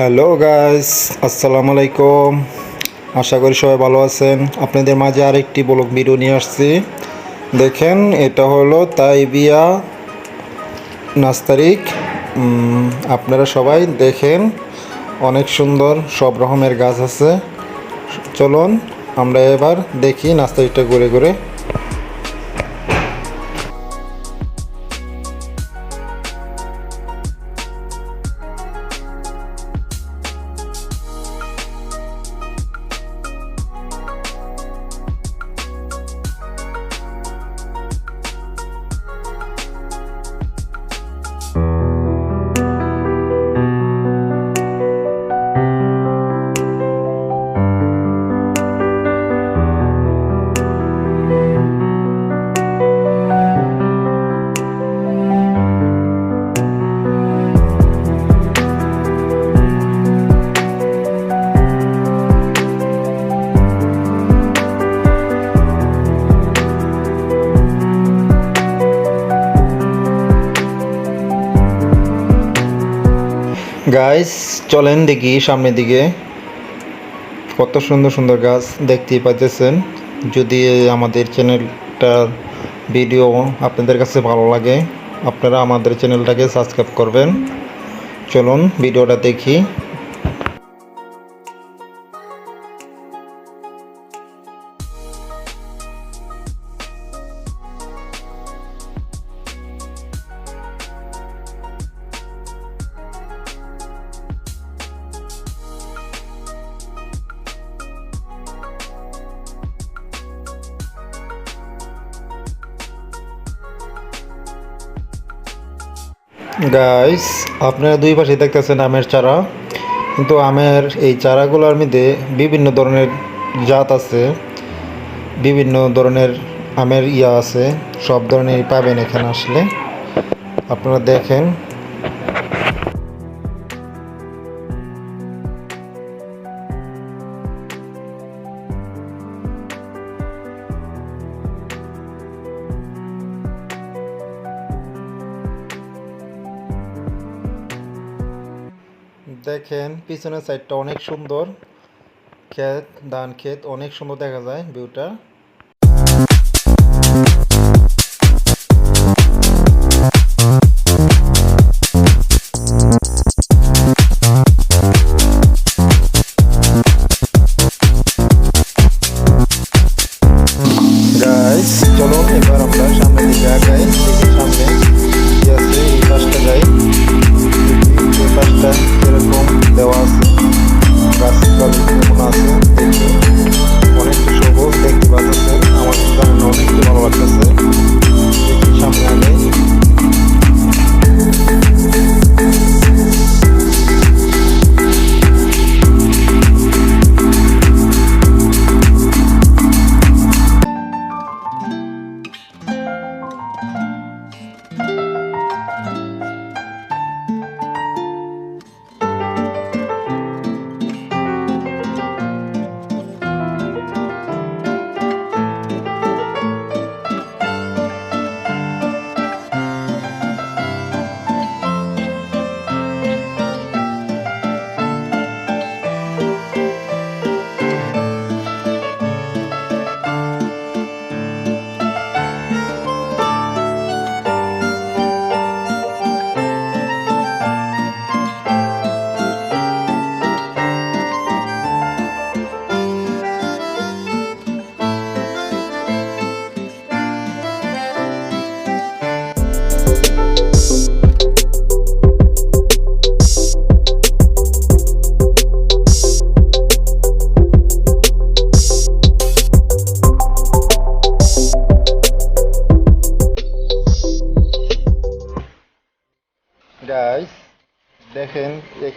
Hello guys আসসালামু আলাইকুম আশা করি সবাই ভালো আছেন। আপনাদের মাঝে আরেকটি ব্লগ ভিডিও নিয়ে আসছি। দেখেন, এটা হলো তাইবিয়া নাস্তারিক। আপনারা সবাই দেখেন, অনেক সুন্দর, সব রকমের গাছ আছে। চলুন, আমরা এবার দেখি নাস্তারিকটা ঘুরে ঘুরে। গাইস চলেন দেখি সামনের দিকে। কত সুন্দর সুন্দর গাছ দেখতেই পাইতেছেন। যদি আমাদের চ্যানেলটার ভিডিও আপনাদের কাছে ভালো লাগে, আপনারা আমাদের চ্যানেলটাকে সাবস্ক্রাইব করবেন। চলুন ভিডিওটা দেখি। গাইস আপনারা দুই পাশে দেখতেছেন আমের চারা। কিন্তু আমের এই চারাগুলোর মধ্যে বিভিন্ন ধরনের জাত আছে, বিভিন্ন ধরনের আমের ইয়া আছে, সব ধরনের পাবেন এখানে আসলে। আপনারা দেখেন। দেখেন পিছনের সাইডটা অনেক সুন্দর। ক্ষেত ধান ক্ষেত অনেক সুন্দর দেখা যায় ভিউটা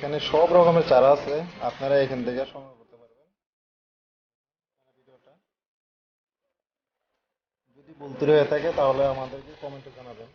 এখানে সব রকমের চারা আছে। আপনারা এখান থেকে সংগ্রহ করতে পারবেন। যদি বলতে হয়ে থাকে, তাহলে আমাদেরকে কমেন্টে জানাবেন।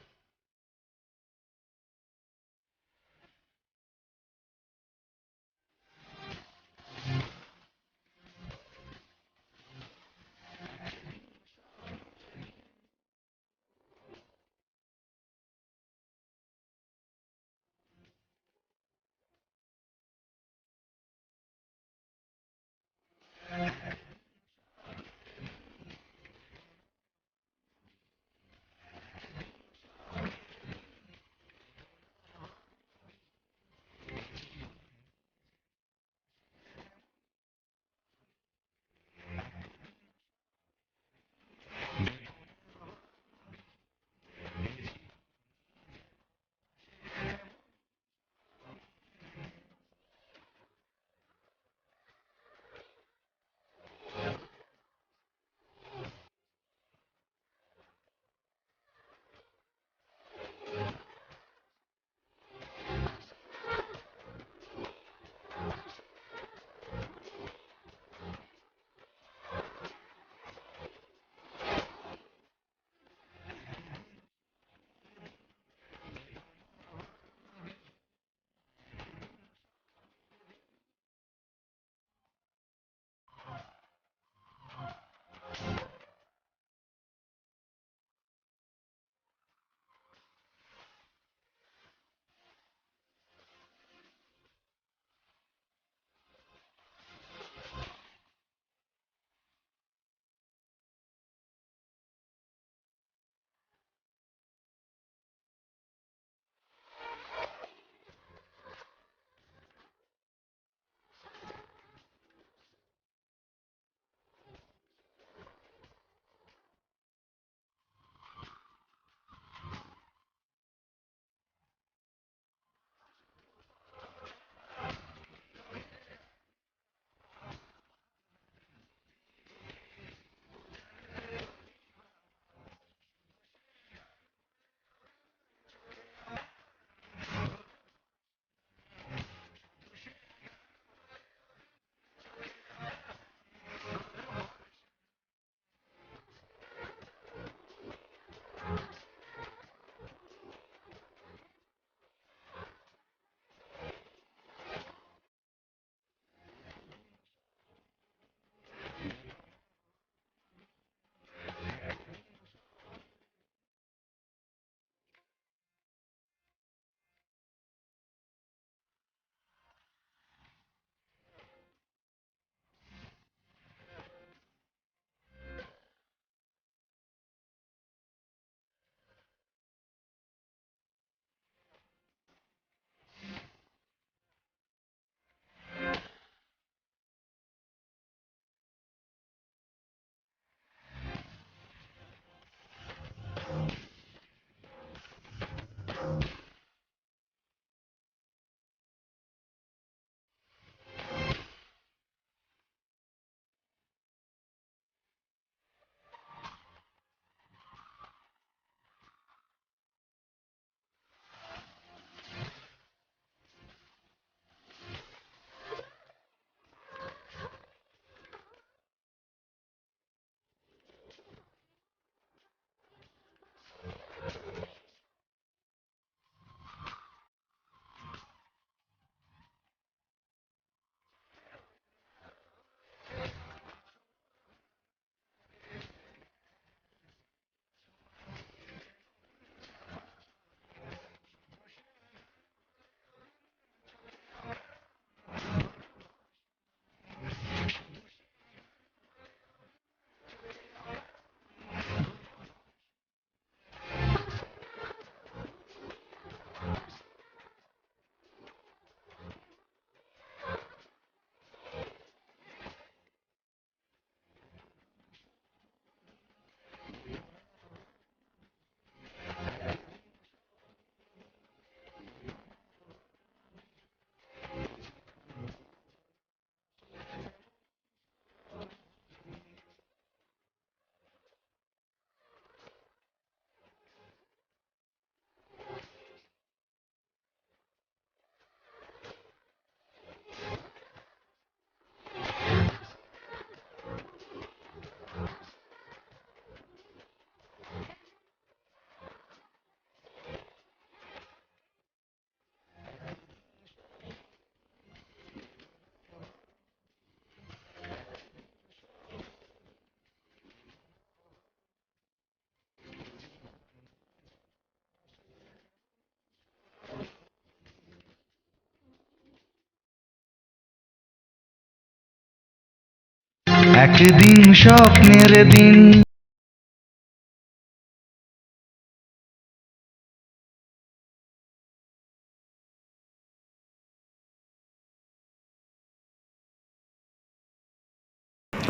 একদিন স্বপ্নের দিন।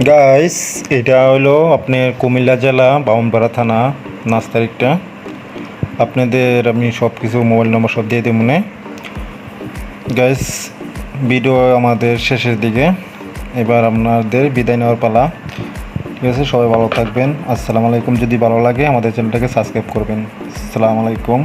গাইস এটা হলো আপনার কুমিল্লা জেলা, বামনপাড়া থানা, নাচ তারিখটা। আপনাদের আমি সব কিছু মোবাইল নম্বর সব দিয়ে দেবো মনে। গাইস ভিডিও আমাদের শেষের দিকে। এবার আপনাদের বিদায় নেওয়ার পালা। ঠিক আছে, সবাই ভালো থাকবেন। আসসালামু আলাইকুম। যদি ভালো লাগে আমাদের চ্যানেলটাকে সাবস্ক্রাইব করবেন। আসসালামু আলাইকুম।